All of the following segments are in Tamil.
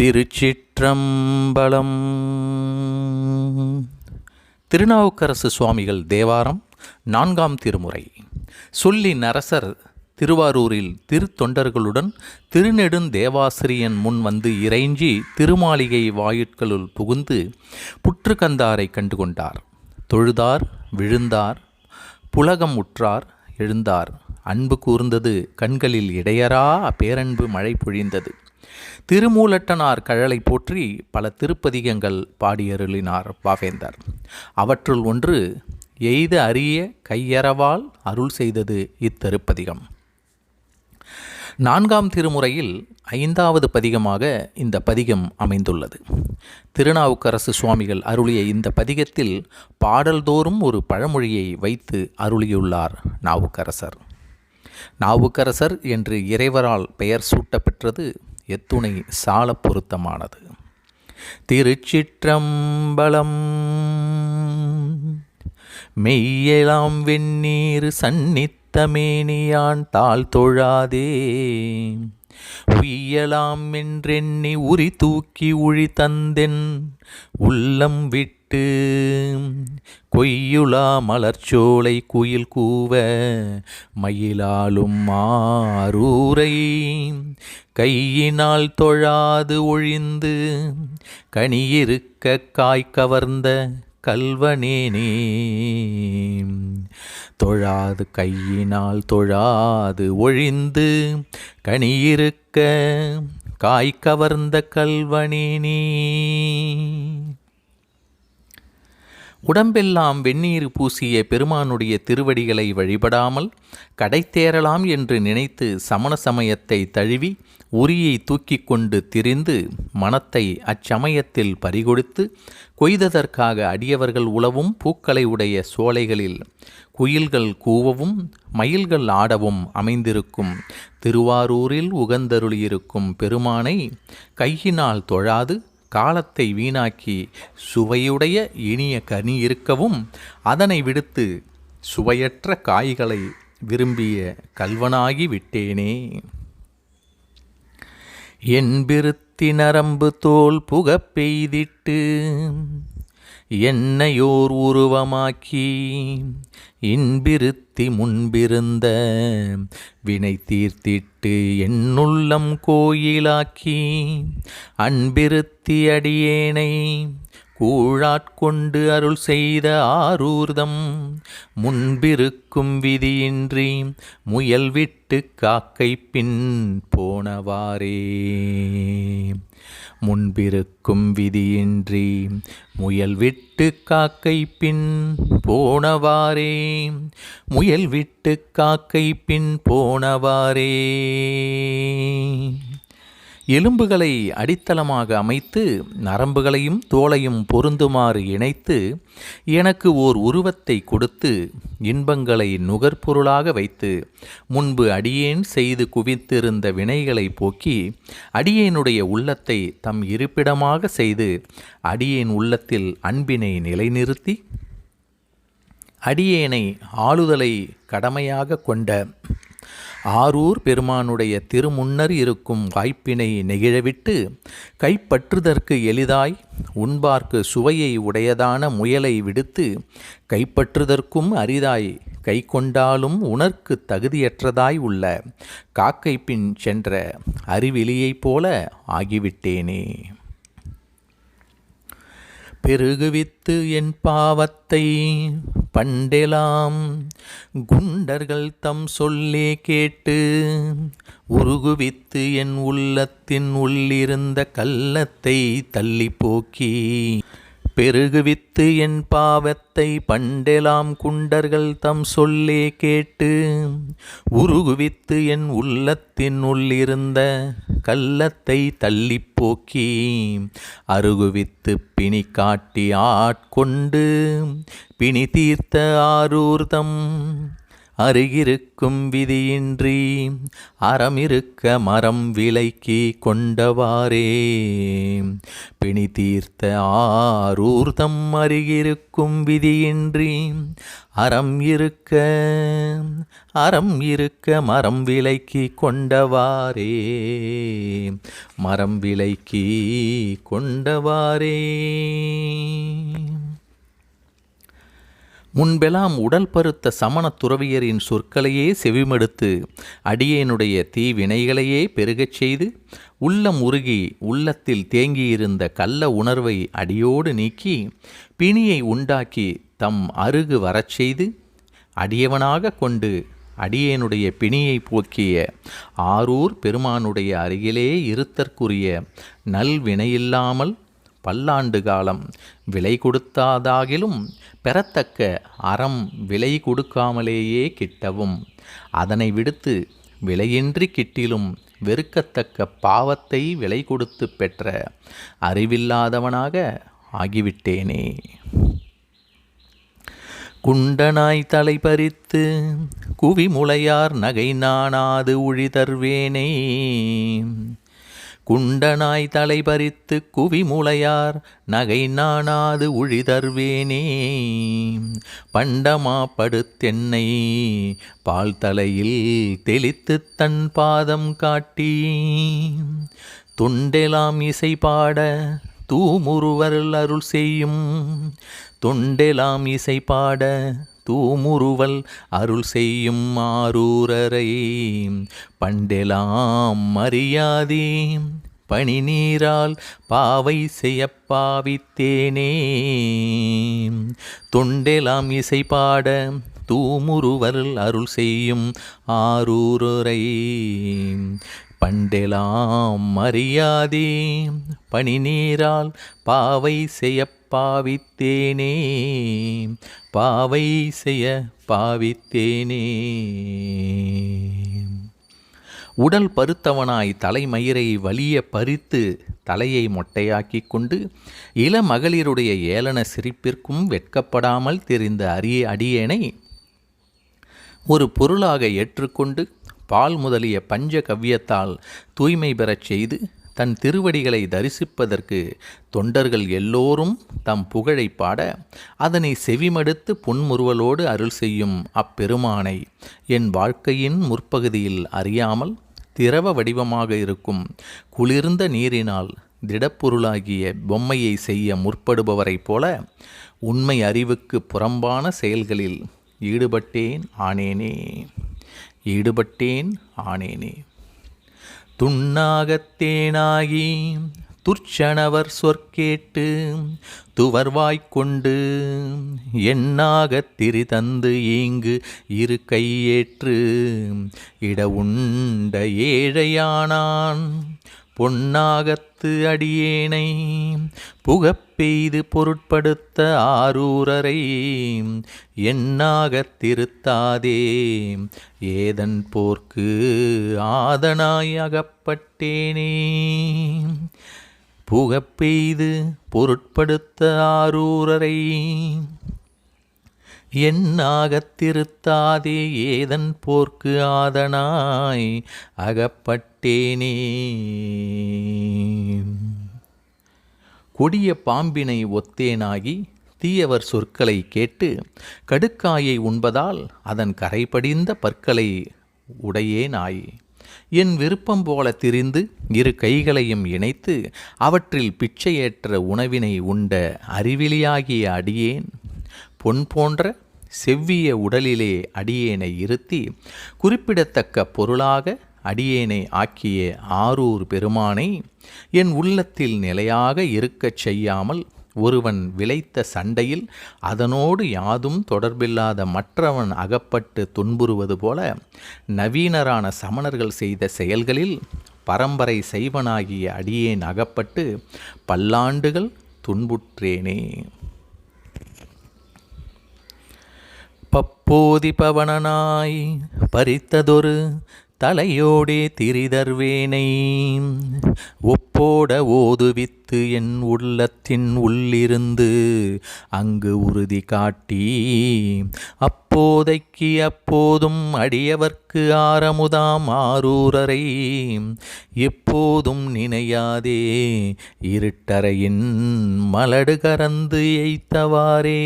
திருச்சிற்றம்பலம். திருநாவுக்கரசு சுவாமிகள் தேவாரம் நான்காம் திருமுறை. சொல்லி நரசர் திருவாரூரில் திருத்தொண்டர்களுடன் திருநெடுந்தேவாசிரியன் முன் வந்து இறைஞ்சி திருமாளிகை வாயிற்களுள் புகுந்து புற்றுக்கந்தாரை கண்டுகொண்டார். தொழுதார் விழுந்தார் புலகம் உற்றார் எழுந்தார். அன்பு கூர்ந்தது கண்களில் இடையரா பேரன்பு மழை பொழிந்தது. திருமூலட்டனார் கழலை போற்றி பல திருப்பதிகங்கள் பாடியருளினார் பாவேந்தர். அவற்றுள் ஒன்று எய்த அரிய கையறவால் அருள் செய்தது இத்திருப்பதிகம். நான்காம் திருமுறையில் ஐந்தாவது பதிகமாக இந்த பதிகம் அமைந்துள்ளது. திருநாவுக்கரசு சுவாமிகள் அருளிய இந்த பதிகத்தில் பாடல்தோறும் ஒரு பழமொழியை வைத்து அருளியுள்ளார் நாவுக்கரசர். நாவுக்கரசர் என்று இறைவரால் பெயர் சூட்டப்பெற்றது எத்துணை சால பொருத்தமானது. திருச்சிற்றம்பலம் மெய்யலாம் வெந்நீர் சந்நித்தமேனியான் தாழ் தொழாதே. உய்யலாம் என்றெண்ணி உரி தூக்கி உழி தந்தென் உள்ளம் விட்டு கொய்யுலா மலர்ச்சோலை குயில் கூவ மயிலாலும் மாரூரை கையினால் தொழாது ஒழிந்து கனியிருக்க காய் கவர்ந்த கல்வனேனே தொழாது கையினால் தொழாது ஒழிந்து கனியிருக்க காய் கவர்ந்த கல்வனேனே உடம்பெல்லாம் வெந்நீர் பூசிய பெருமானுடைய திருவடிகளை வழிபடாமல் கடைத்தேறலாம் என்று நினைத்து சமண சமயத்தை தழுவி உரியை தூக்கி கொண்டு திரிந்து மனத்தை அச்சமயத்தில் பறிகொடுத்து கொய்ததற்காக அடியவர்கள் உழவும் பூக்களை உடைய சோலைகளில் குயில்கள் கூவவும் மயில்கள் ஆடவும் அமைந்திருக்கும். திருவாரூரில் உகந்தருளியிருக்கும் பெருமானை கையினால் தொழாது காலத்தை வீணாக்கி சுவையுடைய இனிய கனி இருக்கவும் அதனை விடுத்து சுவையற்ற காய்களை விரும்பிய கல்வனாகி விட்டேனே. என்பிருத்தி நரம்பு தோல் புகப் பெய்திட்டு என்னையோர் உருவமாக்கி இன்பிருத்தி முன்பிருந்த வினை தீர்த்திட்டு என்னுள்ளம் கோயிலாக்கி அன்பிருத்தி அடியேனை கூழாட்கொண்டு அருள் செய்த ஆரூர்தம் முன்பிருக்கும் விதியின்றி முயல் விட்டு காக்கை பின் போனவாறே. முன்பிருக்கும் விதியின்றி முயல் விட்டு காக்கை பின் போனவாரே முயல் விட்டு காக்கை பின் போனவாரே எலும்புகளை அடித்தளமாக அமைத்து நரம்புகளையும் தோலையும் பொருந்துமாறு இணைத்து எனக்கு ஓர் உருவத்தை கொடுத்து இன்பங்களை நுகர்பொருளாக வைத்து முன்பு அடியேன் செய்து குவித்திருந்த வினைகளை போக்கி அடியேனுடைய உள்ளத்தை தம் இருப்பிடமாக செய்து அடியேன் உள்ளத்தில் அன்பினை நிலைநிறுத்தி அடியேனை ஆளுதலை கடமையாக கொண்ட ஆரூர் பெருமானுடைய திருமுன்னர் இருக்கும் வாய்ப்பினை நெகிழவிட்டு கைப்பற்றுதற்கு எளிதாய் உண்பார்க்கு சுவையை உடையதான முயலை விடுத்து கைப்பற்றுதற்கும் அரிதாய் கை கொண்டாலும் உணர்க்கு தகுதியற்றதாய் உள்ள காக்கை பின் சென்ற அறிவிலியைப் போல ஆகிவிட்டேனே. பெருகுவித்து என் பாவத்தை பண்டெலாம். குண்டர்கள் தம் சொல்லே கேட்டு உருகுவித்து என் உள்ளத்தின் உள்ளிருந்த கள்ளத்தை தள்ளி போக்கி பெருகுவித்து என் பாவத்தை பண்டெலாம் குண்டர்கள் தம் சொல்லே கேட்டு உருகுவித்து என் உள்ளத்தின் உள்ளிருந்த கள்ளத்தை தள்ளி போக்கி அருகுவித்து பிணி காட்டி ஆட்கொண்டு பிணி தீர்த்த ஆரூர்தம் அருகிருக்கும் விதியின்றி அறமிருக்க மரம் விலைக்கு கொண்டவாறே. பிணி தீர்த்த ஆரூர்தம் அருகிருக்கும் விதியின்றி அறம் இருக்க அறம் இருக்க மரம் விலைக்கு கொண்டவாரே மரம் விலைக்கு கொண்டவாரே முன்பெல்லாம் உடல் பருத்த சமண துறவியரின் சொற்களையே செவிமடுத்து அடியேனுடைய தீவினைகளையே பெருகச் செய்து உள்ளம் உருகி உள்ளத்தில் தேங்கியிருந்த கள்ள உணர்வை அடியோடு நீக்கி பிணியை உண்டாக்கி தம் அருகு வரச் செய்து அடியவனாக கொண்டு அடியேனுடைய பிணியை போக்கிய ஆரூர் பெருமானுடைய அருகிலே இருத்தற்குரிய நல்வினையில்லாமல் பல்லாண்டு காலம் விலை கொடுத்தாதாகிலும் பெறத்தக்க அறம் விலை கொடுக்காமலேயே கிட்டவும். அதனை விடுத்து விலையின்றி கிட்டிலும் வெறுக்கத்தக்க பாவத்தை விலை கொடுத்து பெற்ற அறிவில்லாதவனாக ஆகிவிட்டேனே. குண்டனாய் தலை பறித்து குவிமுளையார் நகை நாணாது உழிதர்வேனே குண்டனாய் தலை பறித்து குவிமுளையார் நகை நாணாது உழிதர்வேனே பண்டமா படுத்தென்னை பால் தலையில் தெளித்து தன் பாதம் காட்டி. தொண்டெலாம் இசை பாட தூமுருவர் அருள் செய்யும். தொண்டெலாம் இசை பாட தூமுருவல் அருள் செய்யும் ஆரூரரை பண்டெலாம் மரியாதே பனி நீரால் பாவை செய்யப்பாவித்தேனே தொண்டெலாம் இசை பாட தூமுருவர் அருள் செய்யும் ஆரூரரை பண்டெலாம் மரியாதே பனி நீரால் பாவை செய்ய பாவித்தேனே. பாவை செய்ய பாவித்தேனே. உடல் பருத்தவனாய் தலைமயிரை வலிய பறித்து தலையை மொட்டையாக்கி கொண்டு இள மகளிருடைய ஏளன சிரிப்பிற்கும் வெட்கப்படாமல் தெரிந்த அரிய அடியேனை ஒரு பொருளாக ஏற்றுக்கொண்டு பால் முதலிய பஞ்ச கவ்யத்தால் தூய்மை பெறச் செய்து தன் திருவடிகளை தரிசிப்பதற்கு தொண்டர்கள் எல்லோரும் தம் புகழை பாட அதனை செவிமடுத்து புன்முறுவலோடு அருள் செய்யும் அப்பெருமானை என் வாழ்க்கையின் முற்பகுதியில் அறியாமல் திரவ வடிவமாக இருக்கும் குளிர்ந்த நீரினால் திடப்பொருளாகிய பொம்மையை செய்ய முற்படுபவரைப் போல உண்மை அறிவுக்கு புறம்பான செயல்களில் ஈடுபட்டேன் ஆனேனே. ஈடுபட்டேன் ஆனேனே. துண்ணாகத்தேனாகி துர்ச்சனவர் சொற்கேட்டு துவர்வாய்க்கொண்டு எண்ணாகத் திரி தந்து ஈங்கு இரு கையேற்று இட உண்ட ஏழையானான் பொன்னாகத் பொன்னாகத்து அடியேனை புகப்பெய்து பொருட்படுத்த ஆரூரரை எண்ணாகத் திருத்தாதே ஏதன் போர்க்கு ஆதனாய் அகப்பட்டேனே. புகப்பெய்து பொருட்படுத்த ஆரூரரை என்னாகத்திருத்தாதே ஏதன் போர்க்கு ஆதனாய் அகப்பட்டேனே. கொடிய பாம்பினை ஒத்தேனாகி தீயவர் சொற்களை கேட்டு கடுக்காயை உண்பதால் அதன் கரைபடிந்த பற்களை உடையேனாய். என் விருப்பம் போல திரிந்து இரு கைகளையும் இணைத்து அவற்றில் பிச்சையேற்ற உணவினை உண்ட அறிவிலியாகிய அடியேன். பொன் போன்ற செவ்விய உடலிலே அடியேனை இருத்தி குறிப்பிடத்தக்க பொருளாக அடியேனை ஆக்கிய ஆரூர் பெருமானை என் உள்ளத்தில் நிலையாக இருக்கச் செய்யாமல் ஒருவன் விளைத்த சண்டையில் அதனோடு யாதும் தொடர்பில்லாத மற்றவன் அகப்பட்டு துன்புறுவது போல நவீனரான சமணர்கள் செய்த செயல்களில் பரம்பரை செய்வனாகிய அடியேன் அகப்பட்டு பல்லாண்டுகள் துன்புற்றேனே. பப்போதி பவனனாய் பறித்ததொரு தலையோடே திரிதர்வேனை. ஒப்போட ஓதுவித்து என் உள்ளத்தின் உள்ளிருந்து அங்கு உறுதி காட்டி அப்போதைக்கு அப்போதும் அடியவர்க்கு ஆரமுதாம் ஆரூரரை எப்போதும் நினையாதே இருட்டறையின் மலடு கறந்து எய்த்தவாரே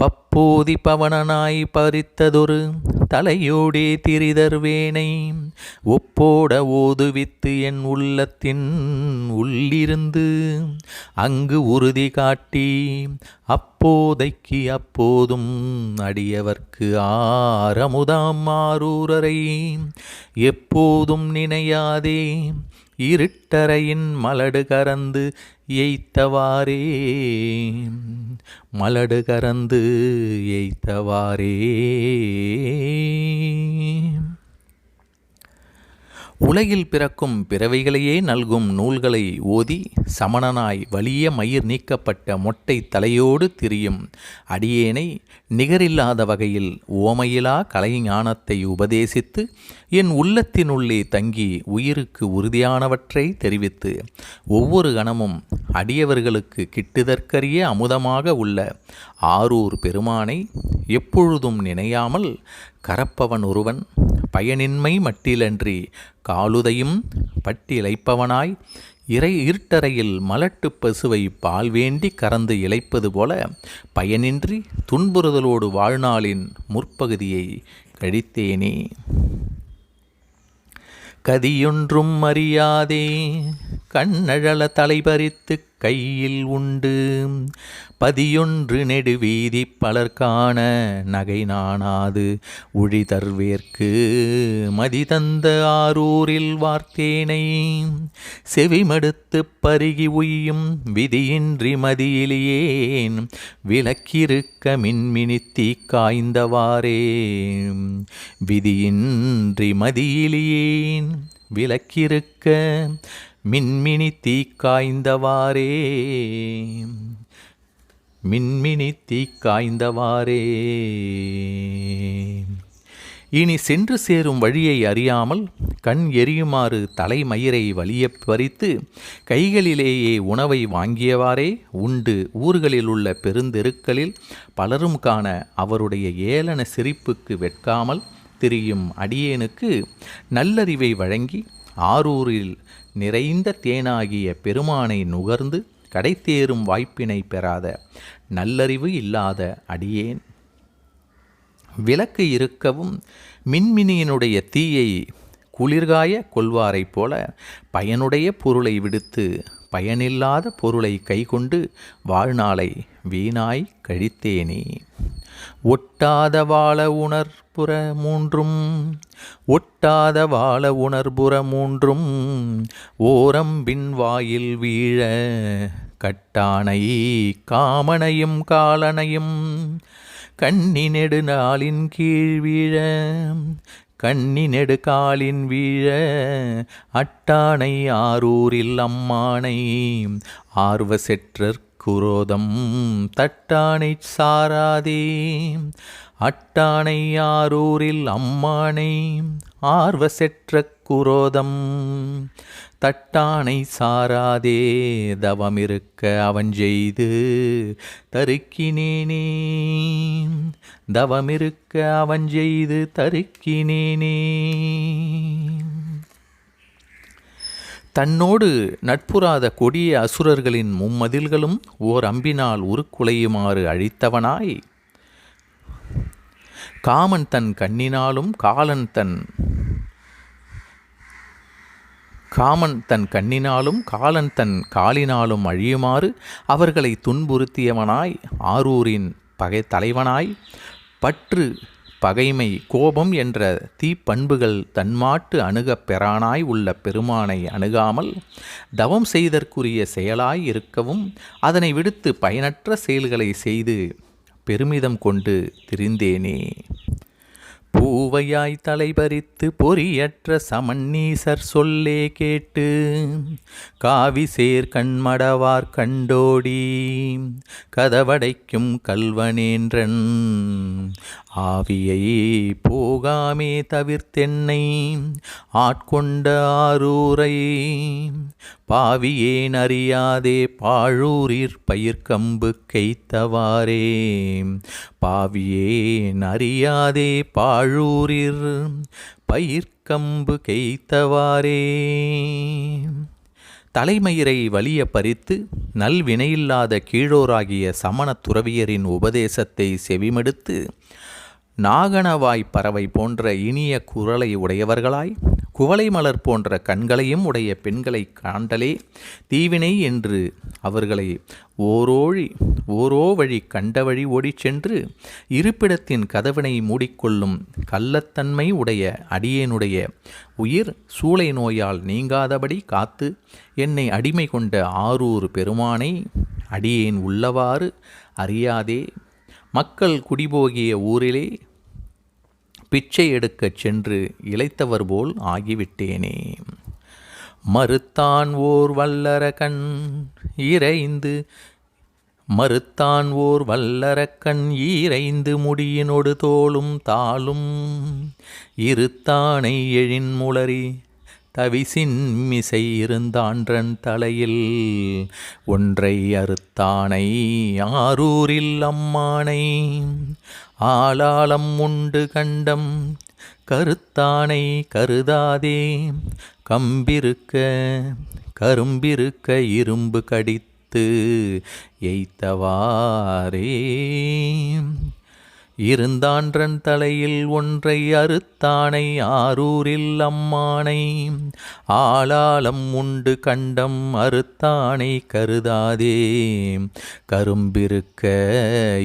பப்போதி பவனனாய் பறித்ததொரு தலையோடே திரிதர்வேனை ஒப்போட ஓதுவித்து என் உள்ளத்தின் உள்ளிருந்து அங்கு உறுதி காட்டி அப்போதைக்கு அப்போதும் அடியவர்க்கு ஆரமுதாம் மாரூரரை எப்போதும் நினையாதே இருட்டறையின் மலடு கறந்து எய்த்தவாரே மலடு கறந்து எய்த்தவாரே உலகில் பிறக்கும் பிறவைகளையே நல்கும் நூல்களை ஓதி சமணனாய் வலிய மயிர் நீக்கப்பட்ட மொட்டை தலையோடு திரியும் அடியேனை நிகரில்லாத வகையில் ஓமையிலா கலைஞானத்தை உபதேசித்து என் உள்ளத்தினுள்ளே தங்கி உயிருக்கு உறுதியானவற்றை தெரிவித்து ஒவ்வொரு கணமும் அடியவர்களுக்கு கிட்டுதற்கரிய அமுதமாக உள்ள ஆரூர் பெருமானை எப்பொழுதும் நினையாமல் கரப்பவன் ஒருவன் பயனின்மை மட்டிலன்றி காலுதையும் பட்டிலைப்பவனாய் இறை இருட்டறையில் மலட்டு பசுவை பால் வேண்டி கறந்து இழைப்பது போல பயனின்றி துன்புறுதலோடு வாழ்நாளின் முற்பகுதியை கழித்தேனே. கதியொன்றும் அறியாதே. கண்ணழல தலைபறித்து கையில் உண்டு. பதியொன்று நெடுவீதி பலர் காண நகை நாணாது. உழிதர்வேற்கு மதிதந்த ஆரூரில் வார்த்தேனை. செவிமடுத்து பருகி உய்யும் விதியின்றி மதியிலேன் விளக்கிருக்க மின்மினித்தி காய்ந்தவாறே. விதியின்றி மதியிலேன் விளக்கிருக்க மின்மினி தீக்காய்ந்தவாறே மின்மினி தீக்காய்ந்தவாறே இனி சென்று சேரும் வழியை அறியாமல் கண் எரியுமாறு தலைமயிரை வலிய பறித்து கைகளிலேயே உணவை வாங்கியவாறே. உண்டு ஊர்களில் உள்ள பெருந்தெருக்களில் பலரும் காண அவருடைய ஏளன சிரிப்புக்கு வெட்காமல் திரியும் அடியேனுக்கு நல்லறிவை வழங்கி ஆரூரில் நிறைந்த தேனாகிய பெருமானை நுகர்ந்து கடைத்தேறும் வாய்ப்பினை பெறாத நல்லறிவு இல்லாத அடியேன். விளக்கு இருக்கவும் மின்மினியினுடைய தீயை குளிர்காய கொள்வாரைப் போல பயனுடைய பொருளை விடுத்து பயனில்லாத பொருளை கைகொண்டு வாழ்நாளை வீணாய் கழித்தேனே. ஒட்டாத வாழ உணர்புற மூன்றும் ஒட்டாத வாழ உணர்புற மூன்றும் ஓரம்பின் வாயில் வீழ கட்டானை காமனையும் காலனையும் கண்ணி நெடு நாளின் கீழ் வீழ கண்ணி நெடுகாலின் வீழ அட்டானை ஆரூரில் அம்மானை ஆர்வ செற்றற் குரோதம் தட்டானை சாராதே. அட்டானை ஆரூரில் அம்மானை. ஆர்வ செற்ற குரோதம் தட்டானை சாராதே. தவமிருக்க அவன் செய்து தருக்கினேனே. தவமிருக்க அவன் செய்து தருக்கினேனே. தன்னோடு நட்புறாத கொடிய அசுரர்களின் மும்மதில்களும் ஓர் அம்பினால் உருக்குலையுமாறு அழித்தவனாய். காமன் தன் கண்ணினாலும் காலன் தன் காமன் தன் கண்ணினாலும் காலன் தன் காலினாலும் அழியுமாறு அவர்களை துன்புறுத்தியவனாய் ஆரூரின் பகை தலைவனாய் பற்று பகைமை கோபம் என்ற தீப்பண்புகள் தன்மாட்டு அணுகப் பெறானாய் உள்ள பெருமானை அணுகாமல் தவம் செய்தற்குரிய செயலாய் இருக்கவும் அதனை விடுத்து பயனற்ற செயல்களை செய்து பெருமிதம் கொண்டு திரிந்தேனே. பூவையாய் தலைபறித்து பொறியற்ற சமன்னீசர் சொல்லே கேட்டு காவி சேர் கண்மடவார் கண்டோடி கதவடைக்கும் கல்வனேன்றன் ஆவியை போகாமே தவிர்த்தென்னை ஆட்கொண்ட ஆரூரை. பாவியேன் அறியாதே பாழூரிற் பயிர்க்கம்பு கைத்தவாரே பாவியேன் அறியாதே பாழூரிற் பயிர்க்கம்பு கைத்தவாரே தலைமயிரை வலிய பறித்து நல்வினையில்லாத கீழோராகிய சமணத் துறவியரின் உபதேசத்தை செவிமடுத்து நாகனவாய் பறவை போன்ற இனிய குரலை உடையவர்களாய் குவளை மலர் போன்ற கண்களையும் உடைய பெண்களை காண்டலே தீவினை என்று அவர்களை ஓரோழி ஓரோ வழி கண்ட வழி ஓடிச் சென்று இருப்பிடத்தின் கதவினை மூடிக்கொள்ளும் கள்ளத்தன்மை உடைய அடியேனுடைய உயிர் சூளை நோயால் நீங்காதபடி காத்து என்னை அடிமை கொண்ட ஆரூர் பெருமானை அடியேன் உள்ளவாறு அறியாதே. மக்கள் குடிபோகிய ஊரிலே பிச்சை எடுக்கச் சென்று இளைத்தவர் போல் ஆகிவிட்டேனே. மறுத்தான் ஓர் வல்லரகன் இறைந்து மறுத்தான் ஓர் வல்லரக்கண் ஈரைந்து முடியினொடு தோளும் தாளும். இருத்தானை எழின் முளறி தவிசின் மிசை இருந்தான்றன் தலையில். ஒன்றை அறுத்தானை ஆரூரில் அம்மானை ஆளாளம் உண்டு கண்டம். கருத்தானை கருதாதே. கம்பிருக்க கரும்பிருக்க இரும்பு கடித்து எய்த்தவாரே இருந்தான்றன் தலையில் ஒன்றை அறுத்தானை ஆரூரில் அம்மானை. ஆளாளம் உண்டு கண்டம் அறுத்தானை கருதாதே. கரும்பிருக்க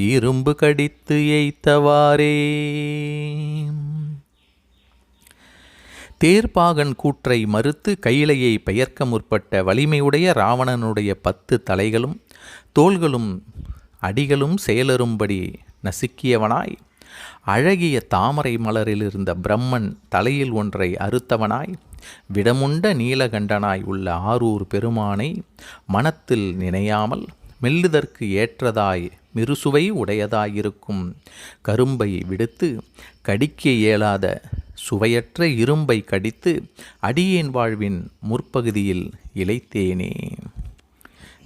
இரும்பு கடித்து எய்த்தவாரே தேர்ப்பாகன் கூற்றை மறுத்து கையிலையை பெயர்க்க முற்பட்ட வலிமையுடைய ராவணனுடைய பத்து தலைகளும் தோள்களும் அடிகளும் செயலரும்படி நசுக்கியவனாய். அழகிய தாமரை மலரில் இருந்த பிரம்மன் தலையில் ஒன்றை அறுத்தவனாய். விடமுண்ட நீலகண்டனாய் உள்ள ஆரூர் பெருமானை மனத்தில் நினையாமல் மெல்லுதற்கு ஏற்றதாய் மிருசுவை உடையதாயிருக்கும். கரும்பை விடுத்து கடிக்க இயலாத சுவையற்ற இரும்பை கடித்து அடியேன் வாழ்வின் முற்பகுதியில் இழைத்தேனே.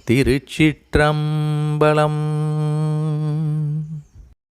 திருச்சிற்றம்பலம்